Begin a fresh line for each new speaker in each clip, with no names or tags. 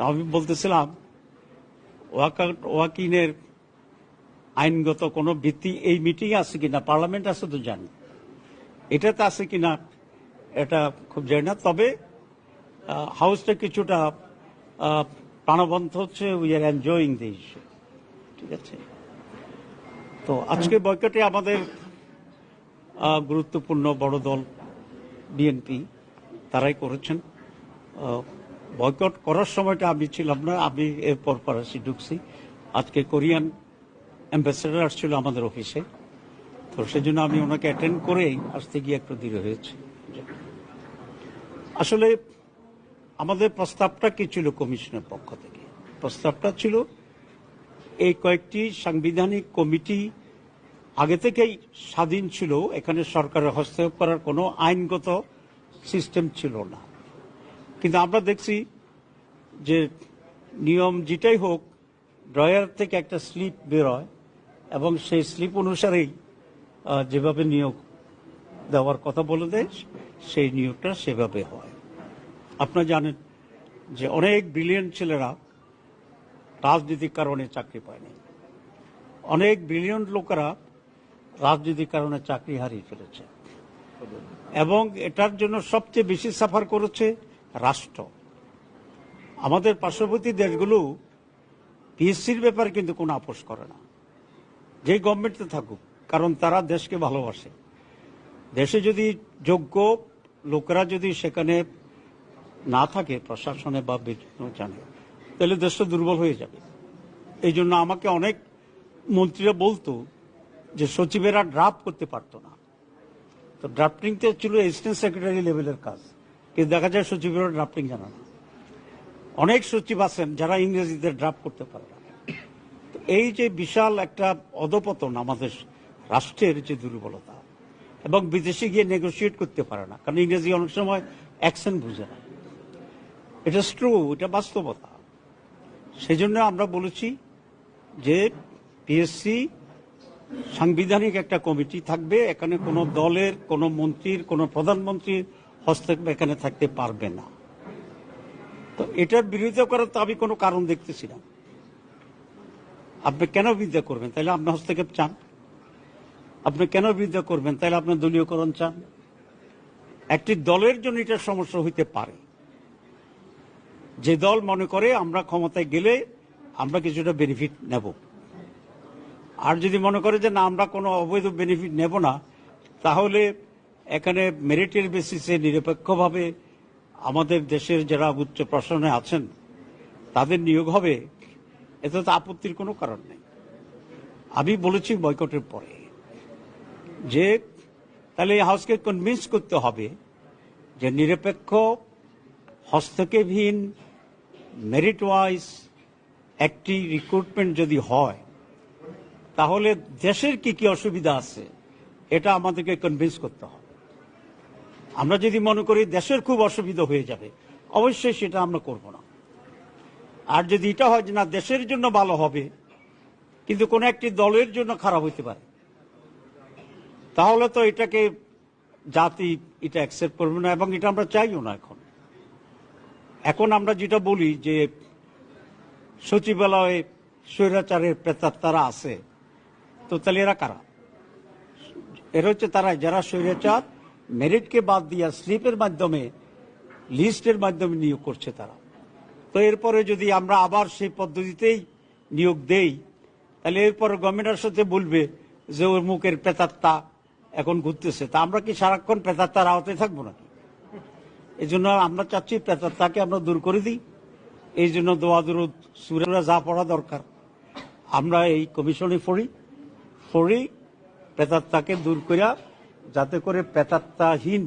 তা আমি বলতেছিলাম, ওয়াকা- ওয়াকিনের আইনগত কোনো ভিত্তি এই মিটিং আছে কিনা, পার্লামেন্ট আছে তো জানি। এটাতে আছে কিনা, এটা খুব জানি না, তবে হাউসটা কিছুটা প্রাণবন্ত হচ্ছে we are enjoying the issue ঠিক আছে? তো আজকে বয়কটে আমাদের গুরুত্বপূর্ণ বড় দল, বিএনপি, তারাই করেছেন। বয়কট করার সময়টা আমি ছিলাম না, আমি এরপর ফরাসি ঢুকছি। আজকে কোরিয়ান অ্যাম্বাসেডার আসছিল আমাদের অফিসে। তো সেজন্য আমি ওনাকে অ্যাটেন্ড করেই আসতে গিয়ে একটু দেরি হয়েছে। আসলে আমাদের প্রস্তাবটা কি ছিল কমিশনের পক্ষ থেকে? প্রস্তাবটা ছিল এই কয়েকটি সাংবিধানিক কমিটি আগে থেকেই স্বাধীন ছিল, এখানে সরকারের হস্তক্ষেপ করার কোনো আইনগত সিস্টেম ছিল না। কিন্তু আমরা দেখছি যে নিয়ম যেটাই হোক, ড্রয়ার থেকে একটা স্লিপ বেরোয় এবং সেই স্লিপ অনুসারেই যেভাবে নিয়োগ দেওয়ার কথা বলে দেয়, সেই নিয়োগটা সেভাবে হয়। আপনারা জানেন যে অনেক ব্রিলিয়েন্ট ছেলেরা রাজনৈতিক কারণে চাকরি পায়নি অনেক ব্রিলিয়ন্ট লোকেরা রাজনৈতিক কারণে চাকরি হারিয়ে ফেলেছে এবং এটার জন্য সবচেয়ে বেশি সাফার করেছে রাষ্ট্র। আমাদের পার্শ্ববর্তী দেশগুলো পিএসসির ব্যাপারে কিন্তু কোনো আপোষ করে না। যে গভর্নমেন্টে থাকুক, কারণ তারা দেশকে ভালোবাসে। দেশে যদি যোগ্য লোকেরা যদি সেখানে না থাকে, প্রশাসনে বা জানে, তাহলে দেশটা দুর্বল হয়ে যাবে। এই জন্য আমাকে অনেক মন্ত্রীরা বলতো যে সচিবেরা ড্রাফট করতে পারতো না। তো ড্রাফটিংটা ছিল অ্যাসিস্ট্যান্ট সেক্রেটারি লেভেলের কাজ। কিন্তু দেখা যায় সচিবেরা ড্রাফটিং জানে না অনেক সচিব আছেন যারা ইংরেজিতে ড্রাফট করতে পারে না। এই যে বিশাল একটা অধপতন আমাদের রাষ্ট্রের যে দুর্বলতা এবং বিদেশে গিয়ে নেগোসিয়েট করতে পারে না, কারণ ইংরেজি অনেক সময় অ্যাকশন বুঝে না। এটা ট্রু এটা বাস্তবতা। সেই জন্য আমরা বলেছি যে পিএসসি সাংবিধানিক একটা কমিটি থাকবে, এখানে কোনো দলের, কোনো মন্ত্রীর, কোনো প্রধানমন্ত্রীর হস্তক্ষেপ এখানে থাকতে পারবে না। তো এটার বিরোধিতা করার তো আমি কোনো কারণ দেখতেছি না। আপনি কেন বিরোধিতা করবেন? তাহলে আপনি হস্তক্ষেপ চান। আপনি কেন বিরোধিতা করবেন? তাহলে আপনি দলীয়করণ চান। একটি দলের জন্য এটা সমস্যা হইতে পারে। যে দল মনে করে আমরা ক্ষমতায় গেলে আমরা কিছুটা বেনিফিট নেব। আর যদি মনে করে যে না, আমরা কোনো অবৈধ বেনিফিট নেব না, তাহলে এখানে মেরিটের বেসিসে নিরপেক্ষভাবে আমাদের দেশের যারা উচ্চ প্রশাসনে আছেন, তাদের নিয়োগ হবে, এতে তো আপত্তির কোনো কারণ নেই। আমি বলেছি বয়কটের পরে যে, তাহলে এই হাউসকে কনভিন্স করতে হবে যে নিরপেক্ষ, হস্তক্ষেপহীন মেরিট ওয়াইজ একটি রিক্রুটমেন্ট যদি হয়, তাহলে দেশের কি কি অসুবিধা আছে, এটা আমাদেরকে কনভিন্স করতে হবে। আমরা যদি মনে করি দেশের খুব অসুবিধা হয়ে যাবে, অবশ্যই সেটা আমরা করব না। আর যদি এটা হয় যে না, দেশের জন্য ভালো হবে, কিন্তু কোন একটি দলের জন্য খারাপ হইতে পারে, তাহলে তো এটাকে জাতি এটা অ্যাকসেপ্ট করবে না এবং এটা আমরা চাইও না এখন। এখন আমরা যেটা বলি যে সচিবালয়ে স্বৈরাচারের প্রেতাত্মারা আছে, তো তাহলে এরা কারা? এরা হচ্ছে তারা যারা স্বৈরাচার মেরিটকে বাদ দিয়া স্লিপের মাধ্যমে লিস্টের মাধ্যমে নিয়োগ করছে তারা তো এরপরে যদি আমরা আবার সেই পদ্ধতিতেই নিয়োগ দেই তাহলে এরপরে গভর্নমেন্টের সাথে বলবে যে ওর মুখের প্রেতাত্মা এখন ঘুরতেছে তা আমরা কি সারাক্ষণ প্রেতাত্মার আওতায় থাকব নাকি এই জন্য আমরা চাচ্ছি প্রেতাত্মাকে আমরা দূর করে দিই এই জন্য দোয়া দুরুদ সুরেরা যা পড়া দরকার আমরা এই কমিশনে পড়ি পড়ি প্রেতাত্মাকে দূর করিয়া যাতে করে প্রেতাত্মাহীন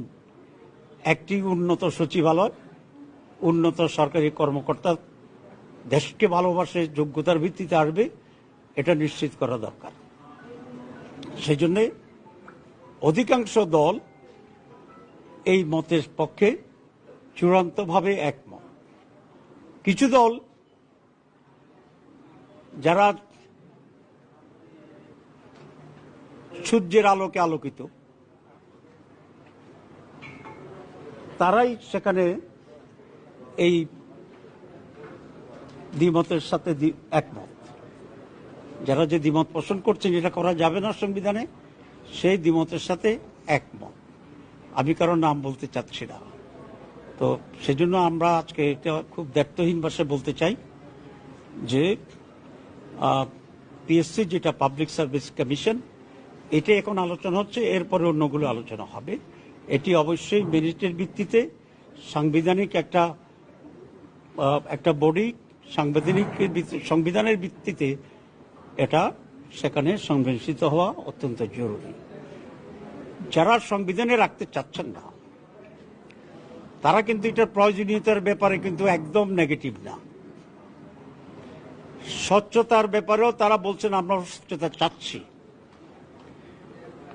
একটি উন্নত সচিবালয়, উন্নত সরকারি কর্মকর্তা দেশকে ভালোবাসে, যোগ্যতার ভিত্তিতে আসবে, এটা নিশ্চিত করা দরকার। সেই জন্যে অধিকাংশ দল এই মতের পক্ষে চূড়ান্তভাবে একমত। কিছু দল যারা সূর্যের আলোকে আলোকিত তারাই সেখানে এই দ্বিমতের সাথে একমত। যারা যে দ্বিমত পোষণ করছেন, এটা করা যাবে না সংবিধানে, সেই দ্বিমতের সাথে একমত। আমি কারও নাম বলতে চাচ্ছি না। তো সেজন্য আমরা আজকে এটা খুব দায়িত্বহীন ভাষায় বলতে চাই যে পিএসসি যেটা পাবলিক সার্ভিস কমিশন এটা এখন আলোচনা হচ্ছে, এরপরে অন্যগুলো আলোচনা হবে। এটি অবশ্যই মেরিটের ভিত্তিতে সাংবিধানিক একটা একটা বডি সাংবিধানিক সংবিধানের ভিত্তিতে এটা সেখানে সংবেশিত হওয়া অত্যন্ত জরুরি। যারা সংবিধানে রাখতে চাচ্ছেন না, তারা কিন্তু এটার প্রয়োজনীয়তার ব্যাপারে কিন্তু একদম নেগেটিভ না। স্বচ্ছতার ব্যাপারেও তারা বলছেন, আমরা স্বচ্ছতা চাচ্ছি।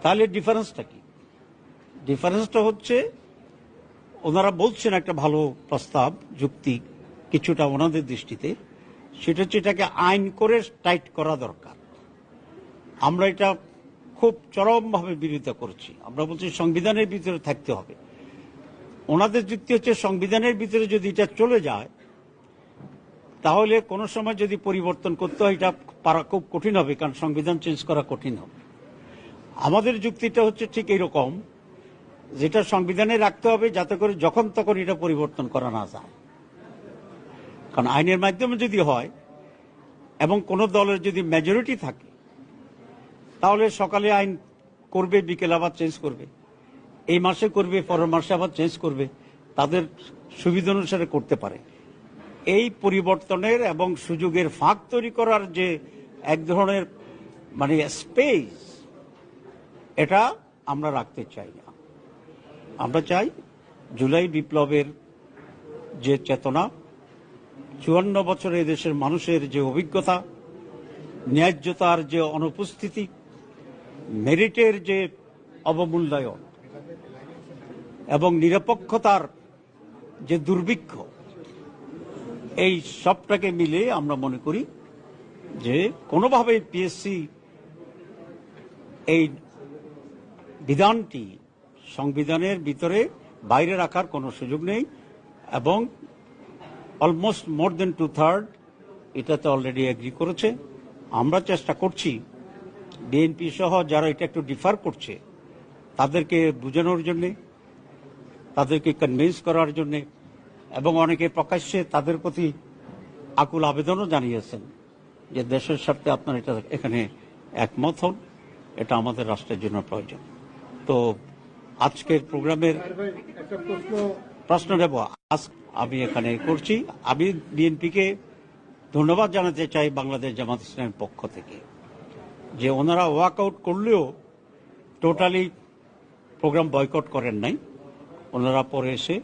তাহলে ডিফারেন্সটা কি? ডিফারেন্সটা হচ্ছে, ওনারা বলছেন একটা ভালো প্রস্তাব, যুক্তি কিছুটা ওনাদের দৃষ্টিতে। সেটা হচ্ছে এটাকে আইন করে টাইট করা দরকার। আমরা এটা খুব চরমভাবে বিরোধিতা করছি। আমরা বলছি সংবিধানের ভিতরে থাকতে হবে। ওনাদের যুক্তি হচ্ছে সংবিধানের ভিতরে যদি এটা চলে যায়, তাহলে কোনো সময় যদি পরিবর্তন করতে হয়, এটা পারা খুব কঠিন হবে, কারণ সংবিধান চেঞ্জ করা কঠিন হবে। আমাদের যুক্তিটা হচ্ছে ঠিক এরকম যেটা সংবিধানে রাখতে হবে, যাতে করে যখন তখন এটা পরিবর্তন করা না যায়। কারণ আইনের মাধ্যমে যদি হয়, এবং কোন দলের যদি মেজরিটি থাকে, তাহলে সকালে আইন করবে, বিকেল আবার চেঞ্জ করবে। এই মাসে করবে, পরের মাসে আবার চেঞ্জ করবে। তাদের সুবিধা অনুসারে করতে পারে। এই পরিবর্তনের এবং সুযোগের ফাঁক তৈরি করার যে এক ধরনের মানে স্পেস এটা আমরা রাখতে চাই না। আমরা চাই জুলাই বিপ্লবের যে চেতনা, চুয়ান্ন বছরে দেশের মানুষের যে অভিজ্ঞতা, ন্যায্যতার যে অনুপস্থিতি, মেরিটের যে অবমূল্যায়ন এবং নিরপেক্ষতার যে দুর্ভিক্ষ, এই সবটাকে মিলে আমরা মনে করি যে কোনোভাবে পিএসসি এই বিধানটি সংবিধানের ভিতরে বাইরে রাখার কোনো সুযোগ নেই এবং almost more than two third এটাতে অলরেডি এগ্রি করেছে। আমরা চেষ্টা করছি বিএনপি সহ যারা এটা একটু ডিফার করছে, তাদেরকে বোঝানোর জন্যে, তাদেরকে কনভিন্স করার জন্য এবং অনেকে প্রকাশ্যে তাদের প্রতি আকুল আবেদনও জানিয়েছেন যে দেশের স্বার্থে আপনার এটা এখানে একমত হন, এটা আমাদের রাষ্ট্রের জন্য প্রয়োজন। তো আজকের প্রোগ্রামের প্রশ্ন নেব। আজ আমি এখানে করছি। আমি বিএনপিকে ধন্যবাদ জানাতে চাই বাংলাদেশ জামাত ইসলামের পক্ষ থেকে। যে ওনারা ওয়াক আউট করলেও টোটালি প্রোগ্রাম বয়কট করেন নাই। ওনারা পরে এসে